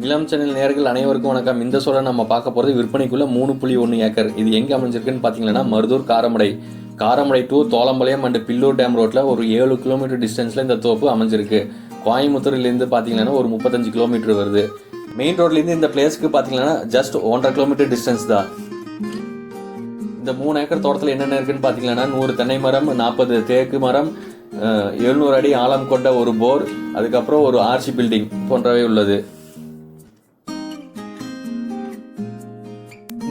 நிலம் சேனல் நேர்கள் அனைவருக்கும் வணக்கம். இந்த சோழ நம்ம பார்க்க போகிறது விற்பனைக்குள்ள மூணு புள்ளி ஒன்று ஏக்கர். இது எங்கே அமைஞ்சிருக்குன்னு பார்த்தீங்கன்னா Maruthur Karamadai. Karamadai to Thollampalayam and Pillur dam ரோட்டில் ஒரு ஏழு கிலோமீட்டர் டிஸ்டன்ஸில் இந்த தோப்பு அமைஞ்சிருக்கு. கோயம்புத்தூர்லேருந்து பார்த்தீங்கன்னா ஒரு முப்பத்தஞ்சு கிலோமீட்டர் வருது. மெயின் ரோட்லேருந்து இந்த பிளேஸ்க்கு பார்த்தீங்கன்னா ஜஸ்ட் ஒன்றரை கிலோமீட்டர் டிஸ்டன்ஸ் தான். இந்த மூணு ஏக்கர் தோட்டத்தில் என்னென்ன இருக்குன்னு பார்த்தீங்கன்னா நூறு தென்னை மரம் நாற்பது தேக்கு மரம் எழுநூறு அடி ஆழம் கொண்ட ஒரு போர் அதுக்கப்புறம் ஒரு ஆர்சி பில்டிங் போன்றவை உள்ளது.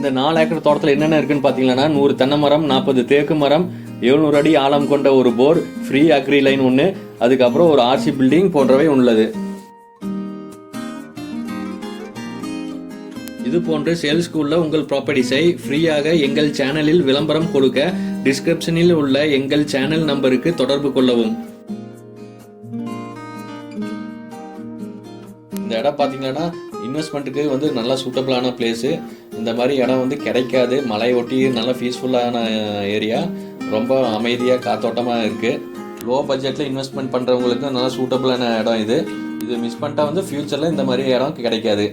இந்த நாலு ஏக்கர் தோட்டத்தில் என்னென்ன இருக்குன்னு பார்த்தீங்கன்னா நூறு தென்னை மரம் நாற்பது தேக்கு மரம் எழுநூறு அடி ஆழம் கொண்ட ஒரு போர் ஃப்ரீ அக்ரி லைன் ஒன்று அதுக்கப்புறம் ஒரு ஆர்சி பில்டிங் போன்றவை உள்ளது. இது போன்று சேல்ஸ்க்கு உள்ள உங்கள் ப்ராப்பர்ட்டிஸை ஃப்ரீயாக எங்கள் சேனலில் விளம்பரம் கொடுக்க டிஸ்கிரிப்ஷனில் உள்ள எங்கள் சேனல் நம்பருக்கு தொடர்பு கொள்ளவும். இந்த இடம் பார்த்தீங்கன்னா இன்வெஸ்ட்மெண்ட்டுக்கு வந்து நல்லா சூட்டபிளான பிளேஸு இந்த மாதிரி இடம் வந்து கிடைக்காது. மலை ஒட்டி நல்ல பீஸ்ஃபுல்லான ஏரியா ரொம்ப அமைதியாக காத்தோட்டமாக இருக்குது லோ பட்ஜெட்டில் இன்வெஸ்ட்மெண்ட் பண்ணுறவங்களுக்கு நல்லா சூட்டபிளான இடம் இது. இது மிஸ் பண்ணிட்டா வந்து ஃப்யூச்சரில் இந்த மாதிரி இடம் கிடைக்காது.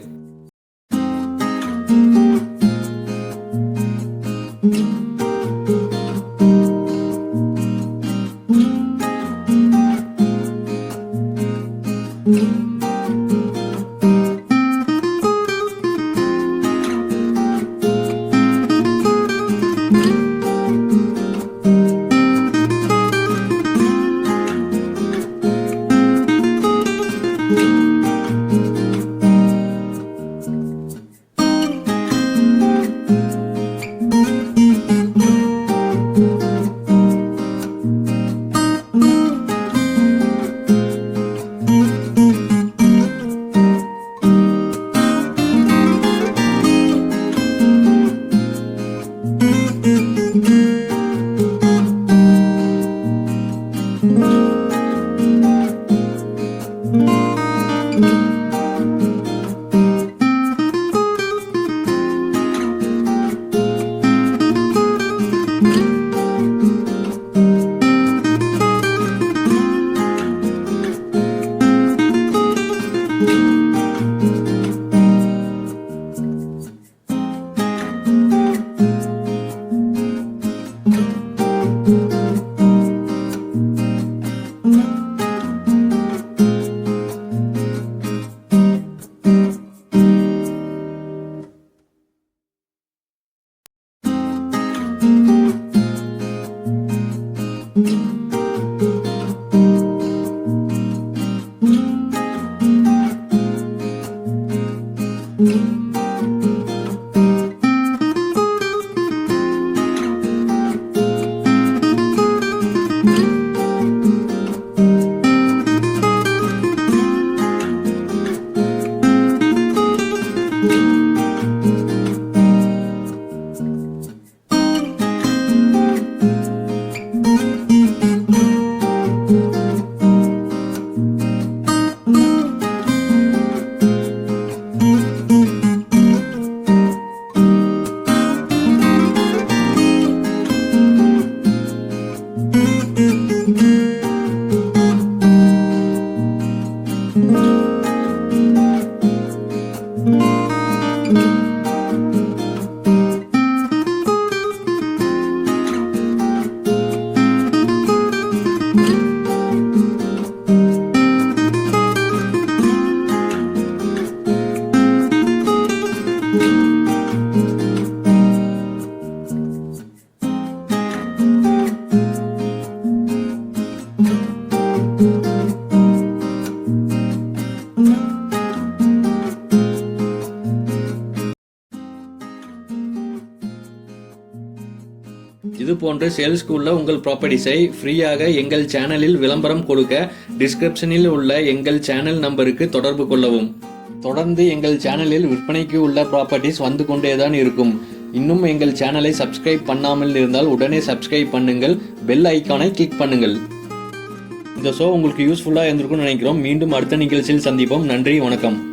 இது போன்ற சேல்ஸ்க்கு உள்ள உங்கள் ப்ராப்பர்ட்டிஸை ஃப்ரீயாக எங்கள் சேனலில் விளம்பரம் கொடுக்க டிஸ்கிரிப்ஷனில் உள்ள எங்கள் சேனல் நம்பருக்கு தொடர்பு கொள்ளவும். தொடர்ந்து எங்கள் சேனலில் விற்பனைக்கு உள்ள ப்ராப்பர்ட்டிஸ் வந்து கொண்டேதான் இருக்கும். இன்னும் எங்கள் சேனலை சப்ஸ்கிரைப் பண்ணாமல் இருந்தால் உடனே சப்ஸ்கிரைப் பண்ணுங்கள் பெல் ஐக்கானை கிளிக் பண்ணுங்கள். இந்த ஷோ உங்களுக்கு யூஸ்ஃபுல்லாக இருந்திருக்கும்னு நினைக்கிறோம். மீண்டும் அடுத்த நிகழ்ச்சியில் சந்திப்போம். நன்றி வணக்கம்.